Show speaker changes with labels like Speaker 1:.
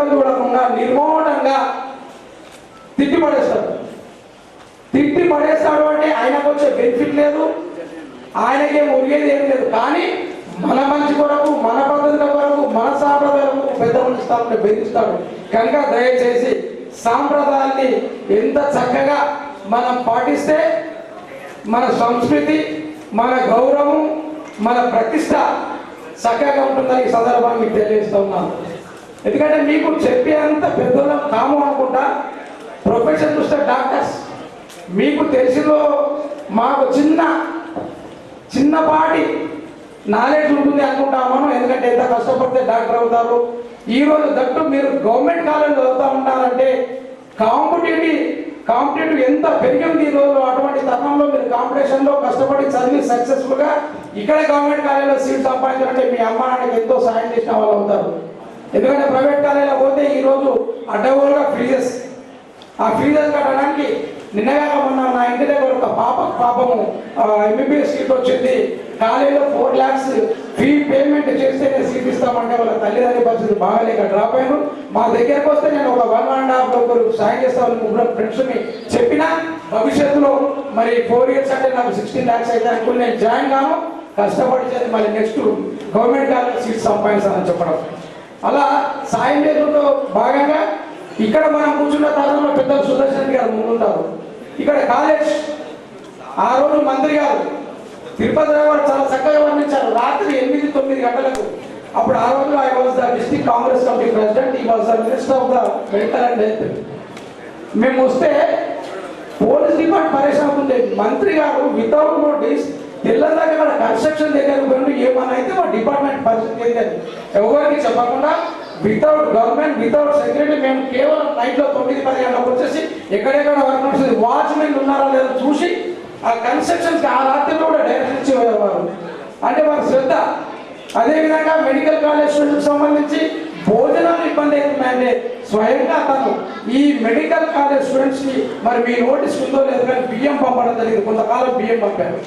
Speaker 1: వంకలు చూడకుండా నిర్మోహంగా తిట్టి పడేస్తాడు తిట్టి పడేస్తాడు అంటే ఆయనకు వచ్చే బెనిఫిట్ లేదు ఆయనకేం ఒరిగేది ఏం లేదు. కానీ మన మంచి కొరకు మన పద్ధతుల కొరకు మన సాంప్రదాయాలకు పెద్ద ఇస్తామని బెదిరిస్తాడు. కనుక దయచేసి సాంప్రదాయాన్ని ఎంత చక్కగా మనం పాటిస్తే మన సంస్కృతి మన గౌరవం మన ప్రతిష్ట చక్కగా ఉంటుందని ఈ సందర్భాన్ని మీకు ఉన్నాను. ఎందుకంటే మీకు చెప్పేంత పెద్దోళ్ళం కాము అనుకుంటా. ప్రొఫెషన్ చూస్తే డాక్టర్స్. మీకు తెలిసిందో మాకు చిన్న చిన్నపాటి నాలెడ్జ్ ఉంటుంది అనుకుంటామను ఎందుకంటే ఎంత కష్టపడితే డాక్టర్ అవుతారు. ఈ రోజు దట్టు మీరు గవర్నమెంట్ కాలేజ్లో చదువుతా ఉంటారంటే కాంపిటేటివ్ కాంపిటేటివ్ ఎంత పెరిగింది ఈ రోజు అటువంటి తరుణంలో మీరు కాంపిటీషన్లో కష్టపడి చదివి సక్సెస్ఫుల్గా ఇక్కడే గవర్నమెంట్ కాలేజీలో సీట్ సంపాదించాలంటే మీ అమ్మ నాన్నకి ఎంతో సాయం చేసిన వాళ్ళు అవుతారు. ఎందుకంటే ప్రైవేట్ కాలేజీలో పోతే ఈరోజు అడ్డగోలుగా ఫీజెస్ ఆ ఫీజులు కట్టడానికి నిన్నగా మొన్న నా ఇంటి దగ్గర ఒక పాప పాపము ఎంబీబీఎస్ సీట్ వచ్చింది. కాలేజీలో ఫోర్ ల్యాక్స్ ఫీ పేమెంట్ చేస్తేనే సీట్ ఇస్తామంటే వాళ్ళ తల్లిదండ్రుల పరిస్థితి బాగాలేక డ్రాప్ అయ్యాను మా దగ్గరకు వస్తే నేను ఒక వన్ అండ్ హాఫ్ ఒకరు సాయం చేస్తామని ముగ్గురు ఫ్రెండ్స్ని చెప్పిన భవిష్యత్తులో మరి ఫోర్ ఇయర్స్ అంటే నాకు సిక్స్టీన్ ల్యాక్స్ అయితే అనుకుని నేను జాయిన్ కాను. కష్టపడి చేసి మళ్ళీ నెక్స్ట్ గవర్నమెంట్ కాలేజ్ సీట్ సంపాదించాలని చెప్పడం. అలా సాయం చేతులతో భాగంగా ఇక్కడ మనం కూర్చున్న తరుణంలో పెద్ద సుదర్శన్ గారు ముందుంటారు. ఇక్కడ కాలేజ్ ఆ రోజు మంత్రి గారు తిరుపతి రావు చాలా చక్కగా వర్ణించారు. రాత్రి ఎనిమిది తొమ్మిది గంటలకు. అప్పుడు ఆ రోజు I was the district Congress committee president he was the minister of the medical and health మేము వస్తే పోలీస్ డిపార్ట్మెంట్ పరేషాన్ అవుతుంది మంత్రి గారు వితౌట్ నోటీస్ తెల్లదాకా మన కన్స్ట్రక్షన్ దగ్గర పోయి ఏమన్నా అయితే మా డిపార్ట్మెంట్ పరిస్థితి ఏంటని ఎవరికి చెప్పకుండా వితౌట్ గవర్నమెంట్ వితౌట్ సెక్యూరిటీ మేము కేవలం నైట్లో తొమ్మిది పది గంటలకు వచ్చేసి ఎక్కడెక్కడ వర్క్ నడుస్తుంది వాచ్మెన్ ఉన్నారా లేదో చూసి ఆ కన్స్ట్రక్షన్స్ ఆ రాత్రిలో కూడా డైరెక్ట్ ఇచ్చి వారు అంటే వారి శ్రద్ధ. అదేవిధంగా మెడికల్ కాలేజ్ స్టూడెంట్కి సంబంధించి భోజనం ఇబ్బంది అవుతుందంటే స్వయంగా తను ఈ మెడికల్ కాలేజ్ స్టూడెంట్స్కి మరి మీ నోటీస్ ఉందో లేదు కానీ బియ్యం పంపడం జరిగింది. కొంతకాలం బియ్యం పంపారు.